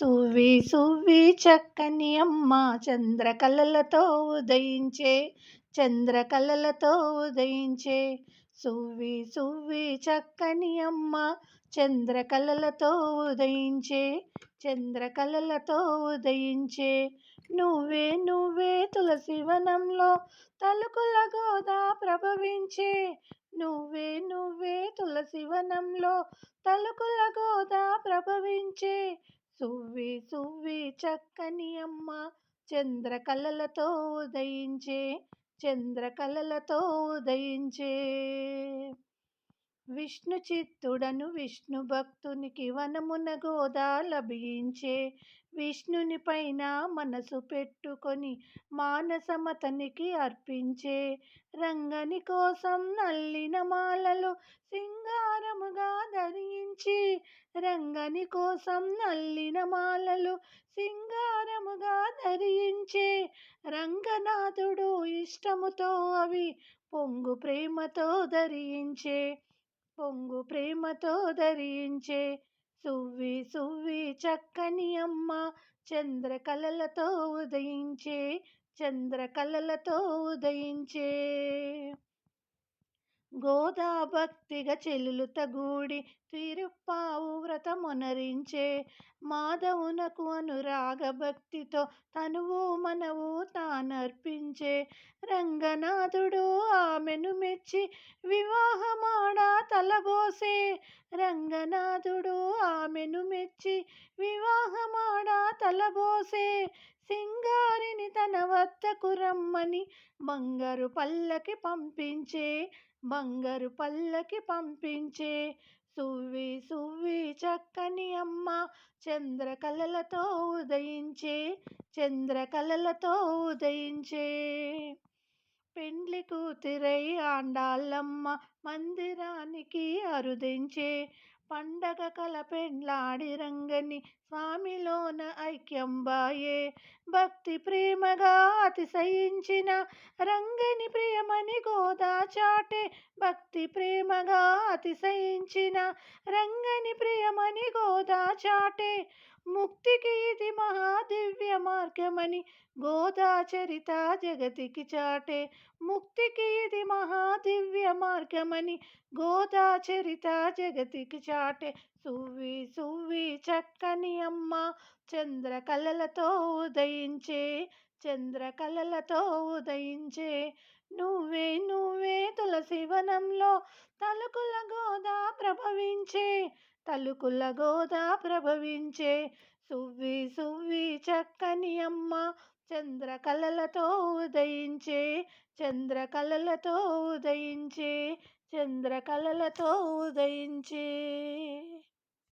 సువ్వి సువ్వి చక్కని అమ్మ చంద్రకళలతో ఉదయించే చంద్రకళలతో ఉదయించే. సువ్వి సువ్వి చక్కని అమ్మ చంద్రకళలతో ఉదయించే చంద్రకళలతో ఉదయించే. నువ్వే నువ్వే తులసివనంలో తలుకుల గోదా ప్రభవించే. నువ్వే నువ్వే తులసివనంలో తలుకుల గోదా ప్రభవించే. సువ్వి సువ్వి చక్కని అమ్మ చంద్రకళలతో ఉదయించే చంద్రకళలతో ఉదయించే. విష్ణు చిత్తుడను విష్ణు భక్తునికి వనమున గోదా లభించే విష్ణుని పైన మనసు పెట్టుకొని మానసమతనికి అర్పించే రంగని కోసం నల్లిన మాలలు సింగారముగా ధరించి రంగని కోసం నల్లిన మాలలు సింగారముగా ధరించే రంగనాథుడు ఇష్టముతో అవి పొంగు ప్రేమతో ధరించే పొంగు ప్రేమతో ధరించే. సువ్వి సువ్వి చక్కని అమ్మ చంద్రకళలతో ఉదయించే చంద్రకళలతో ఉదయించే. గోదా భక్తిగా చెలులు గూడి తిరుప్పావు వ్రతమునరించే మాధవునకు అనురాగ భక్తితో తనువు మనవు తానర్పించే రంగనాథుడు ఆమెను మెచ్చి వివాహమాడ తలబోసే రంగనాథుడు ఆమెను మెచ్చి వివాహమాడ తలబోసే సింగారిని తన వద్దకు రమ్మని బంగారు పల్లకి పంపించే బంగారు పల్లకి పంపించే. సువ్వి సువ్వి చక్కని అమ్మ చంద్రకళలతో ఉదయించే. చంద్రకళలతో ఉదయించే. పెండ్లి కూతురై ఆండాళ్ళమ్మ మందిరానికి అరుదించే. పండగ కల పెండ్లాడి రంగని స్వామిలోన ఐక్యంబాయే. భక్తి ప్రేమగా అతిశయించిన రంగని ప్రియమని గోదా చాటే. భక్తి ప్రేమగా అతిశయించిన రంగని ప్రియమని గోదా చాటే. ముక్తికి ఇది మహాదివ్య మార్గమని గోదా చరిత జగతికి చాటే. ముక్తికి ఇది మహా మార్గమని గోదా చరిత జగతికి చాటే. సువ్వి సువ్వి చక్కని అమ్మ చంద్రకళలతో ఉదయించే చంద్రకళలతో ఉదయించే. నువ్వే నువ్వే తులసివనంలో తలుకుల గోదా ప్రభవించే తలుకుల గోదా ప్రభవించే. సువ్వి సువ్వి చక్కని అమ్మ చంద్రకళలతో ఉదయించే చంద్రకళలతో ఉదయించే చంద్రకళలతో ఉదయించే.